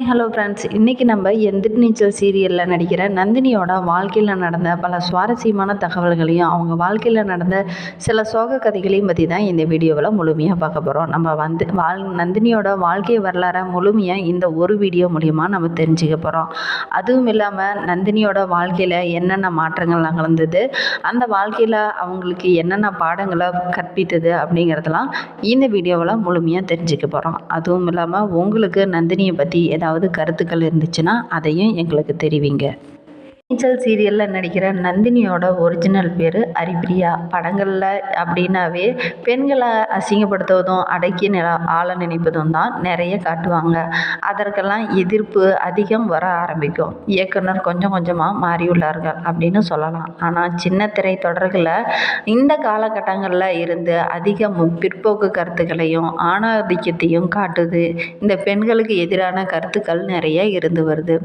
Hello friends இன்றைக்கி நம்ம எந்திரி நீச்சல் சீரியலில் நடிக்கிற நந்தினியோட வாழ்க்கையில் நடந்த பல சுவாரஸ்யமான தகவல்களையும் அவங்க வாழ்க்கையில் நடந்த சில சோக கதைகளையும் பற்றி தான் இந்த வீடியோவில் முழுமையாக பார்க்க போகிறோம் நம்ம வந்து வாழ் நந்தினியோட வாழ்க்கை வரலாறை முழுமையாக இந்த ஒரு வீடியோ மூலிமா நம்ம தெரிஞ்சுக்க போகிறோம் அதுவும் இல்லாமல் நந்தினியோட வாழ்க்கையில் என்னென்ன மாற்றங்கள் நிகழ்ந்தது அந்த வாழ்க்கையில் அவங்களுக்கு என்னென்ன பாடங்களை கற்பித்தது அப்படிங்கிறதெல்லாம் இந்த வீடியோவில் முழுமையாக தெரிஞ்சுக்க போகிறோம் அதுவும் இல்லாமல் உங்களுக்கு நந்தினியை பற்றி ஏதாவது கருத்துக்கள் இருந்துச்சுன்னா அதையும் எங்களுக்கு தெரிவிங்க. நீச்சல் சீரியலில் நடிக்கிற நந்தினியோட ஒரிஜினல் பேர் ஹரிப்ரியா படங்களில் அப்படின்னாவே பெண்களை அசிங்கப்படுத்துவதும் அடக்கி நில ஆள நினைப்பதும் தான் நிறைய காட்டுவாங்க. அதற்கெல்லாம் எதிர்ப்பு அதிகம் வர ஆரம்பிக்கும். இயக்குனர் கொஞ்சம் கொஞ்சமாக மாறியுள்ளார்கள் அப்படின்னு சொல்லலாம். ஆனால் சின்ன திரை தொடர்களை இந்த காலகட்டங்களில் இருந்து அதிக பிற்போக்கு கருத்துக்களையும் ஆணாதிக்கத்தையும் காட்டுது. இந்த பெண்களுக்கு எதிரான கருத்துக்கள் நிறைய இருந்து வருது.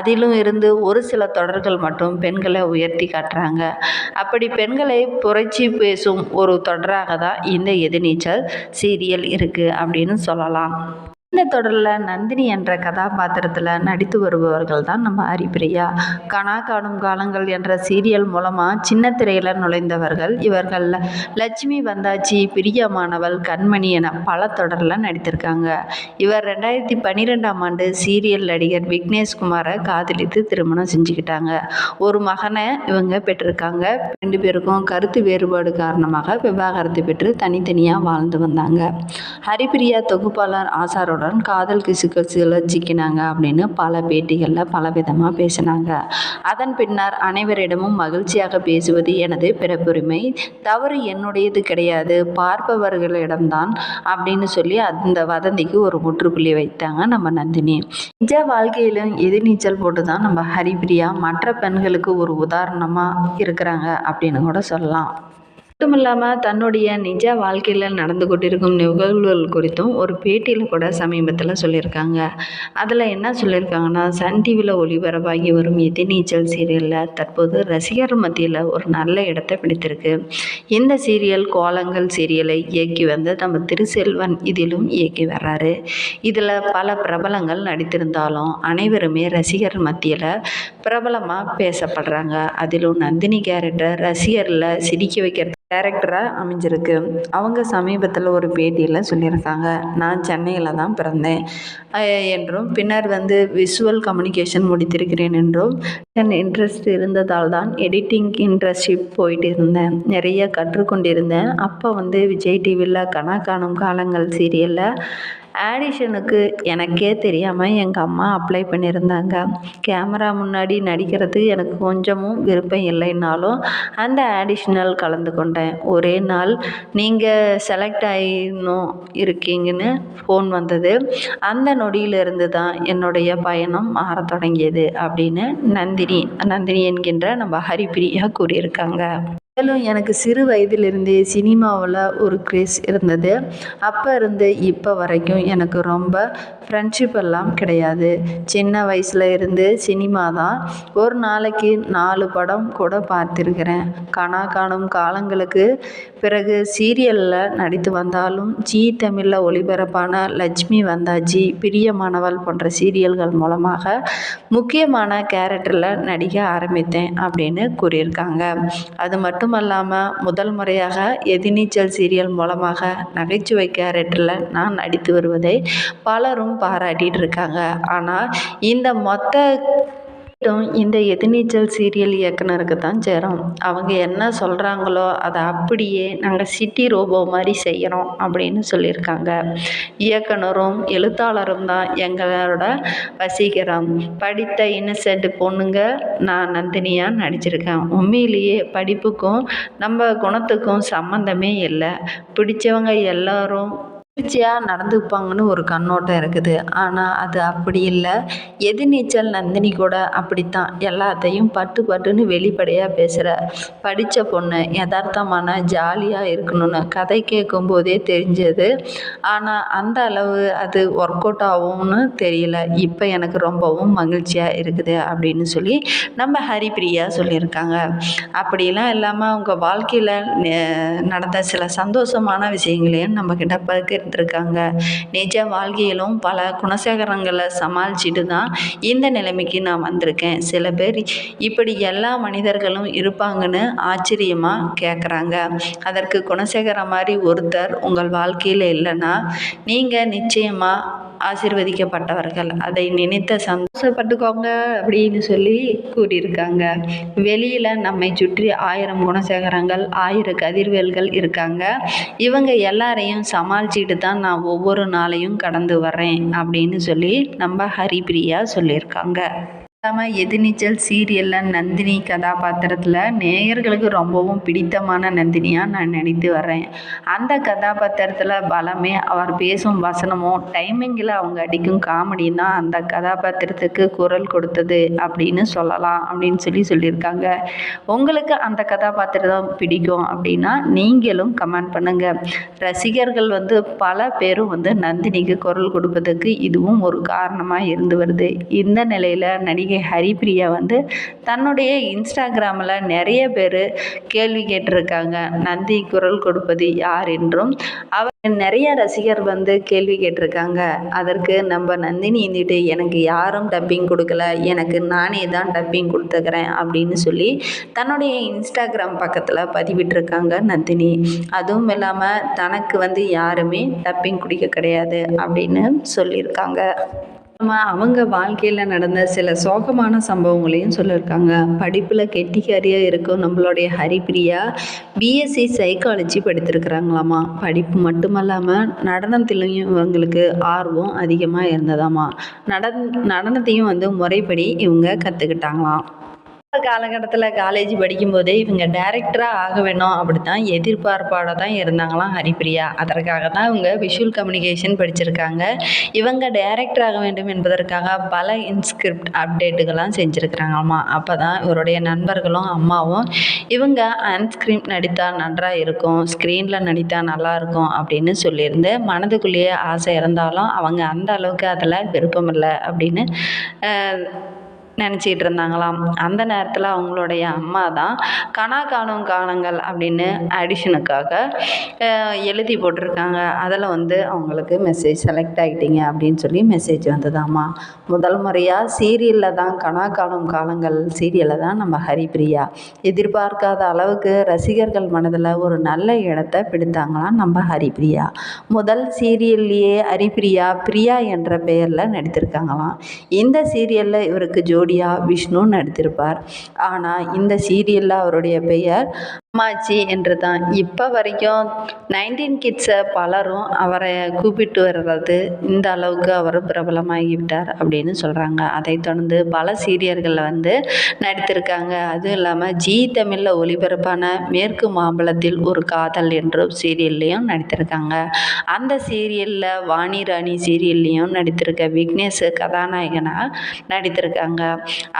அதிலும் இருந்து ஒரு சில தொடர்கள் மட்டும் பெண்களை உயர்த்தி காட்டுறாங்க. அப்படி பெண்களை புரட்சி பேசும் ஒரு தொடராக தான் இந்த எதிர்நீச்சல் சீரியல் இருக்குது அப்படின்னு சொல்லலாம். இந்த தொடரில் நந்தினி என்ற கதாபாத்திரத்தில் நடித்து வருபவர்கள் தான் நம்ம ஹரிப்பிரியா கனா காணும் காலங்கள் என்ற சீரியல் மூலமாக சின்ன திரையில் நுழைந்தவர்கள் இவர்கள். லட்சுமி வந்தாச்சி பிரியமானவள் கண்மணி என பல தொடரில் நடித்திருக்காங்க. இவர் ரெண்டாயிரத்தி பன்னிரெண்டாம் ஆண்டு சீரியல் நடிகர் விக்னேஷ்குமாரை காதலித்து திருமணம் செஞ்சுக்கிட்டாங்க. ஒரு மகனை இவங்க பெற்றிருக்காங்க. ரெண்டு பேருக்கும் கருத்து வேறுபாடு காரணமாக விவாகரத்து பெற்று தனித்தனியாக வாழ்ந்து வந்தாங்க. ஹரிப்பிரியா தொகுப்பாளர் ஆசாரோட உடன் காதல் கிசுக்கசில் சிக்கினாங்க அப்படின்னு பல பேட்டிகளில் பல விதமாக பேசினாங்க. அதன் பின்னர் அனைவரிடமும் மகிழ்ச்சியாக பேசுவது எனது பிறப்புரிமை. தவறு என்னுடையது கிடையாது. பார்ப்பவர்களிடம்தான் அப்படின்னு சொல்லி அந்த வதந்திக்கு ஒரு முற்றுப்புள்ளி வைத்தாங்க நம்ம நந்தினி. நிஜ வாழ்க்கையிலும் எதிர்நீச்சல் போட்டு தான் நம்ம ஹரிபிரியா மற்ற பெண்களுக்கு ஒரு உதாரணமாக இருக்கிறாங்க அப்படின்னு கூட சொல்லலாம். மட்டும் இல்லாமல் தன்னுடைய நிஜ வாழ்க்கையில் நடந்து கொண்டிருக்கும் நிகழ்வுகள் குறித்தும் ஒரு பேட்டியில் கூட சமீபத்தில் சொல்லியிருக்காங்க. அதில் என்ன சொல்லியிருக்காங்கன்னா சன் டிவியில் ஒளிபரப்பாகி வரும் எதிர்நீச்சல் சீரியலில் தற்போது ரசிகர் மத்தியில் ஒரு நல்ல இடத்தை பிடித்திருக்கு. இந்த சீரியல் கோலங்கள் சீரியலை இயக்கி வந்த நம்ம திருசெல்வன் இதிலும் இயக்கி வர்றாரு. இதில் பல பிரபலங்கள் நடித்திருந்தாலும் அனைவருமே ரசிகர் மத்தியில் பிரபலமாக பேசப்படுறாங்க. அதிலும் நந்தினி கேரக்டர் ரசிகரில் சிரிக்க வைக்கிறது டேரக்டராக அமைஞ்சிருக்கு. அவங்க சமீபத்தில் ஒரு பேட்டியில் சொல்லியிருக்காங்க நான் சென்னையில் தான் பிறந்தேன். என்றும் பின்னர் வந்து விஷுவல் கம்யூனிகேஷன் முடித்திருக்கிறேன் என்றும் இன்ட்ரெஸ்ட் இருந்ததால் தான் எடிட்டிங் இன்ட்ரெஸ்டிப் போயிட்டு இருந்தேன். நிறைய கற்றுக்கொண்டிருந்தேன். அப்போ வந்து விஜய் டிவியில் கனா காணும் காலங்கள் சீரியலில் ஆடிஷனுக்கு எனக்கே தெரியாமல் எங்கள் அம்மா அப்ளை பண்ணியிருந்தாங்க. கேமரா முன்னாடி நடிக்கிறது எனக்கு கொஞ்சமும் விருப்பம் இல்லைன்னாலும் அந்த ஆடிஷனல் கலந்து கொண்டேன். ஒரே நாள் நீங்கள் செலக்ட் ஆகிடணும் இருக்கீங்கன்னு ஃபோன் வந்தது. அந்த நொடியிலிருந்து தான் என்னுடைய பயணம் மாறத் தொடங்கியது அப்படின்னு நந்தினி நந்தினி என்கின்ற நம்ம ஹரிப்பிரியா கூறியிருக்காங்க. மேலும் எனக்கு சிறு வயதிலிருந்தே சினிமாவில் ஒரு கிரேஸ் இருந்தது. அப்போ இருந்து இப்போ வரைக்கும் எனக்கு ரொம்ப ஃப்ரெண்ட்ஷிப் எல்லாம் கிடையாது. சின்ன வயசில் இருந்து சினிமா தான். ஒரு நாளைக்கு நாலு படம் கூட பார்த்துருக்கிறேன். கனா காணும் காலங்களுக்கு பிறகு சீரியலில் நடித்து வந்தாலும் ஜி தமிழில் ஒளிபரப்பான லட்சுமி வந்தாஜி பிரியமானவள் போன்ற சீரியல்கள் மூலமாக முக்கியமான கேரக்டரில் நடிக்க ஆரம்பித்தேன் அப்படின்னு கூறியிருக்காங்க. அது மட்டும் மட்டுமல்லாமல் முதல் முறையாக எதிர்நீச்சல் சீரியல் மூலமாக நகைச்சுவை கேரக்டரில் நான் நடித்து வருவதை பலரும் பாராட்டிகிட்டு இருக்காங்க. ஆனால் இந்த மொத்த இந்த எதிர்நீச்சல் சீரியல் இயக்குனருக்கு தான் சேரும் அவங்க என்ன சொல்கிறாங்களோ அதை அப்படியே நாங்கள் சிட்டி ரோபோ மாதிரி செய்கிறோம் அப்படின்னு சொல்லியிருக்காங்க. இயக்குனரும் எழுத்தாளரும் தான் எங்களோட வசீகரம். படித்த இன்னசென்ட் பொண்ணுங்க நான் நந்தினியாக நடிச்சிருக்கேன். உண்மையிலேயே படிப்புக்கும் நம்ம குணத்துக்கும் சம்மந்தமே இல்லை. பிடிச்சவங்க எல்லோரும் மகிழ்ச்சியாக நடந்துப்பாங்கன்னு ஒரு கண்ணோட்டம் இருக்குது. ஆனால் அது அப்படி இல்லை. எதிர்நீச்சல் நந்தினி கூட அப்படித்தான். எல்லாத்தையும் பட்டு பட்டுன்னு வெளிப்படையாக பேசுகிற படித்த பொண்ணு யதார்த்தமான ஜாலியாக இருக்கணும்னு கதை கேட்கும்போதே தெரிஞ்சது. ஆனால் அந்த அளவு அது ஒர்க் அவுட் ஆகும்னு தெரியல. இப்போ எனக்கு ரொம்பவும் மகிழ்ச்சியாக இருக்குது அப்படின்னு சொல்லி நம்ம ஹரிப்பிரியா சொல்லியிருக்காங்க. அப்படிலாம் இல்லாமல் அவங்க வாழ்க்கையில் நடந்த சில சந்தோஷமான விஷயங்களையும் நம்மக்கிட்ட பகிர் இருக்காங்க. நிஜ வாழ்க்கையிலும் பல குணசேகரங்களை சமாளிச்சுட்டு தான் இந்த நிலைமைக்கு நான் வந்திருக்கேன். சில பேர் இப்படி எல்லா மனிதர்களும் இருப்பாங்கன்னு ஆச்சரியமாக கேட்குறாங்க அதற்கு குணசேகரம் மாதிரி ஒருத்தர் உங்கள் வாழ்க்கையில் இல்லைன்னா நீங்கள் நிச்சயமாக ஆசிர்வதிக்கப்பட்டவர்கள். அதை நினைத்த சந்தோஷப்பட்டுக்கோங்க அப்படின்னு சொல்லி கூறியிருக்காங்க. வெளியில் நம்மை சுற்றி ஆயிரம் குணசேகரங்கள் ஆயிரம் கதிர்வேல்கள் இருக்காங்க. இவங்க எல்லாரையும் சமாளிச்சுட்டு தான் நான் ஒவ்வொரு நாளையும் கடந்து வர்றேன் அப்படின்னு சொல்லி நம்ம ஹரிபிரியா சொல்லியிருக்காங்க. இல்லாமல் எதிர்நீச்சல் சீரியலில் நந்தினி கதாபாத்திரத்தில் நேயர்களுக்கு ரொம்பவும் பிடித்தமான நந்தினியாக நான் நினைத்து வர்றேன். அந்த கதாபாத்திரத்தில் பலமே அவர் பேசும் வசனமும் டைமிங்கில் அவங்க அடிக்கும் காமெடியும் தான் அந்த கதாபாத்திரத்துக்கு குரல் கொடுத்தது அப்படின்னு சொல்லலாம் அப்படின்னு சொல்லி சொல்லியிருக்காங்க. உங்களுக்கு அந்த கதாபாத்திரம் பிடிக்கும் அப்படின்னா நீங்களும் கமெண்ட் பண்ணுங்கள் ரசிகர்கள் வந்து பல பேரும் வந்து நந்தினிக்கு குரல் கொடுப்பதற்கு இதுவும் ஒரு காரணமாக இருந்து வருது. இந்த நிலையில் நடிகை நடிகை ஹரிப்ரியா வந்து தன்னுடைய இன்ஸ்டாகிராமில் நிறைய பேர் கேள்வி கேட்டிருக்காங்க. நந்தி குரல் கொடுப்பது யார் என்றும். அவர் நிறைய ரசிகர் வந்து கேள்வி கேட்டிருக்காங்க. அதற்கு நம்ம நந்தினி இருந்துட்டு எனக்கு யாரும் டப்பிங் கொடுக்கல. எனக்கு நானே தான் டப்பிங் கொடுத்துக்கிறேன். அப்படின்னு சொல்லி தன்னுடைய இன்ஸ்டாகிராம் பக்கத்தில் பதிவிட்டிருக்காங்க நந்தினி. அதுவும் இல்லாமல் தனக்கு வந்து யாருமே டப்பிங் குடிக்க கிடையாது அப்படின்னு சொல்லியிருக்காங்க. அவங்க வாழ்க்கையில் நடந்த சில சோகமான சம்பவங்களையும் சொல்லியிருக்காங்க. படிப்பில் கெட்டிக்காரியாக இருக்கும் நம்மளுடைய ஹரிப்பிரியா பிஎஸ்சி சைக்காலஜி படித்திருக்கிறாங்களாமா. படிப்பு மட்டுமல்லாமல் நடனத்திலையும் இவங்களுக்கு ஆர்வம் அதிகமாக இருந்ததாமா. நடன் நடனத்தையும் வந்து முறைப்படி இவங்க கற்றுக்கிட்டாங்களாம் காலகட்டத்தில் காலேஜ் படிக்கும்போதே இவங்க டைரக்டராக ஆக வேணும் அப்படி தான் எதிர்பார்ப்போட தான் இருந்தாங்களாம் ஹரிப்பிரியா அதற்காக தான் இவங்க விஷுவல் கம்யூனிகேஷன் படிச்சிருக்காங்க. இவங்க டைரக்டர் ஆக வேண்டும் என்பதற்காக பல இன்ஸ்கிரிப்ட் அப்டேட்டுகள்லாம் செஞ்சுருக்கிறாங்களாமா. அப்போ தான் இவருடைய நண்பர்களும் அம்மாவும் இவங்க அன்ஸ்கிரீன் நடித்தால் நன்றாக இருக்கும் ஸ்க்ரீனில் நடித்தால் நல்லாயிருக்கும் அப்படின்னு சொல்லியிருந்து மனதுக்குள்ளேயே ஆசை இருந்தாலும் அவங்க அந்த அளவுக்கு அதில் விருப்பம் இல்லை அப்படின்னு நினச்சிக்கிட்டு இருந்தாங்களாம் அந்த நேரத்தில் அவங்களுடைய அம்மா தான் கனா காணும் காலங்கள் அப்படின்னு அடிஷனுக்காக எழுதி போட்டிருக்காங்க. அதில் வந்து அவங்களுக்கு மெசேஜ் செலக்ட் ஆகிட்டீங்க அப்படின்னு சொல்லி மெசேஜ் வந்ததாம்மா. முதல் முறையாக சீரியலில் தான் கனா காணும் காலங்கள் சீரியலில் தான் நம்ம ஹரிப்பிரியா எதிர்பார்க்காத அளவுக்கு ரசிகர்கள் மனதில் ஒரு நல்ல இடத்தை பிடித்தாங்களாம் நம்ம ஹரிப்பிரியா முதல் சீரியல்லையே ஹரிப்பிரியா பிரியா என்ற பெயரில் நடித்திருக்காங்களாம். இந்த சீரியலில் இவருக்கு ஜோ ஜோடியாக விஷ்ணு நடித்திருப்பார். ஆனால் இந்த சீரியலில் அவருடைய பெயர் அம்மாச்சி என்று தான் இப்போ வரைக்கும் நைன்டீன் கிட்ஸை பலரும் அவரை கூப்பிட்டு வர்றது இந்த அளவுக்கு அவர் பிரபலமாகிவிட்டார் அப்படின்னு சொல்கிறாங்க அதை தொடர்ந்து பல சீரியர்களில் வந்து நடித்திருக்காங்க. அதுவும் இல்லாமல் ஜி தமிழில் ஒளிபரப்பான மேற்கு மாம்பழத்தில் ஒரு காதல் என்ற சீரியல்லையும் நடித்திருக்காங்க. அந்த சீரியலில் வாணி ராணி சீரியல்லையும் நடித்திருக்க விக்னேஷ் கதாநாயகனாக நடித்திருக்காங்க.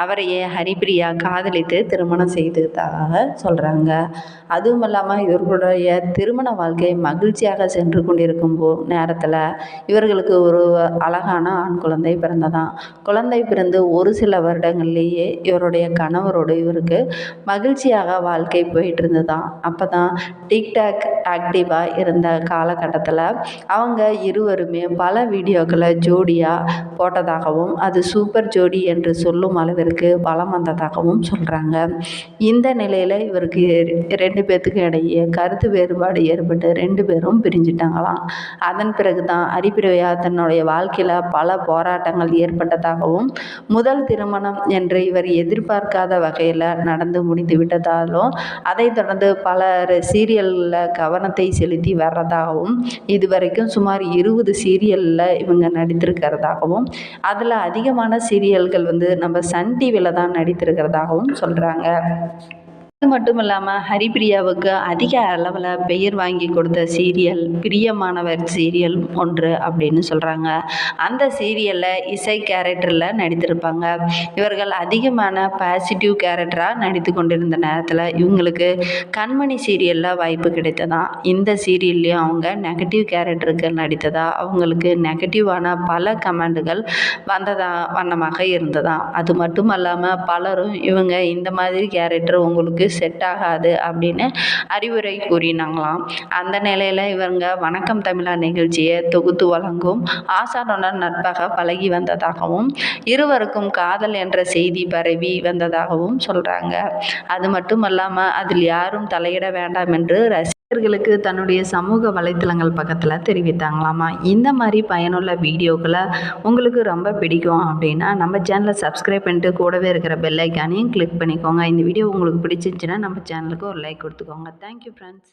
அவரையே ஹரிப்பிரியா காதலித்து திருமணம் செய்ததாக சொல்கிறாங்க அதுவும் இல்லாமல் இவர்களுடைய திருமண வாழ்க்கை மகிழ்ச்சியாக சென்று கொண்டிருக்கும் போ நேரத்தில் இவர்களுக்கு ஒரு அழகான ஆண் குழந்தை பிறந்ததான் குழந்தை பிறந்து ஒரு சில வருடங்கள்லேயே இவருடைய கணவரோடு இவருக்கு மகிழ்ச்சியாக வாழ்க்கை போயிட்டு இருந்ததாம் அப்போ தான் டிக்டாக் ஆக்டிவாக இருந்த காலகட்டத்தில் அவங்க இருவருமே பல வீடியோக்களை ஜோடியாக போட்டதாகவும் அது சூப்பர் ஜோடி என்று சொல்லும் அளவிற்கு பலம் வந்ததாகவும் சொல்கிறாங்க இந்த நிலையில் இவருக்கு ரெண்டு பேர்த்துக்கும் இடையே கருத்து வேறுபாடு ஏற்பட்டு ரெண்டு பேரும் பிரிஞ்சிட்டாங்களாம். அதன் பிறகு தான் அரிப்பிரவையா தன்னுடைய வாழ்க்கையில் பல போராட்டங்கள் ஏற்பட்டதாகவும் முதல் திருமணம் என்று இவர் எதிர்பார்க்காத வகையில் நடந்து முடிந்து விட்டதாலும் அதை தொடர்ந்து பல சீரியலில் கவனத்தை செலுத்தி வர்றதாகவும் இதுவரைக்கும் சுமார் இருபது சீரியலில் இவங்க நடித்திருக்கிறதாகவும் அதில் அதிகமான சீரியல்கள் வந்து நம்ம சன் டிவியில் தான் நடித்திருக்கிறதாகவும் சொல்கிறாங்க அது மட்டும் இல்லாமல் ஹரிப்பிரியாவுக்கு அதிக அளவில் பெயர் வாங்கி கொடுத்த சீரியல் பிரியமானவர் சீரியல் ஒன்று அப்படின்னு சொல்கிறாங்க அந்த சீரியலில் இசை கேரக்டரில் நடித்திருப்பாங்க. இவர்கள் அதிகமான பாசிட்டிவ் கேரக்டராக நடித்து கொண்டிருந்த நேரத்தில் இவங்களுக்கு கண்மணி சீரியலில் வாய்ப்பு கிடைத்ததான் இந்த சீரியல்லையும் அவங்க நெகட்டிவ் கேரக்டருக்கு நடித்ததா? அவங்களுக்கு நெகட்டிவான பல கமெண்டுகள் வந்ததா வண்ணமாக இருந்ததா? அது மட்டும் இல்லாமல் பலரும் இவங்க இந்த மாதிரி கேரக்டர் உங்களுக்கு செட் ஆகாது அப்படின்னு அறிவுரை கூறினாங்களாம். அந்த நிலையில் இவங்க வணக்கம் தமிழா நிகழ்ச்சியை தொகுத்து வழங்கும் ஆசானுடன் நட்பாக பழகி வந்ததாகவும் இருவருக்கும் காதல் என்ற செய்தி பரவி வந்ததாகவும் சொல்கிறாங்க அது மட்டும் இல்லாமல் அதில் யாரும் தலையிட வேண்டாம் என்று ரசி நேர்களுக்கு தன்னுடைய சமூக வலைத்தளங்கள் பக்கத்தில் தெரிவித்தாங்களாமா? இந்த மாதிரி பயனுள்ள வீடியோக்களை உங்களுக்கு ரொம்ப பிடிக்கும் அப்படின்னா நம்ம சேனலை சப்ஸ்கிரைப் பண்ணிட்டு கூடவே இருக்கிற பெல்லைக்கானையும் கிளிக் பண்ணிக்கோங்க. இந்த வீடியோ உங்களுக்கு பிடிச்சிருந்துச்சுன்னா நம்ம சேனலுக்கு ஒரு லைக் கொடுத்துக்கோங்க. Thank you friends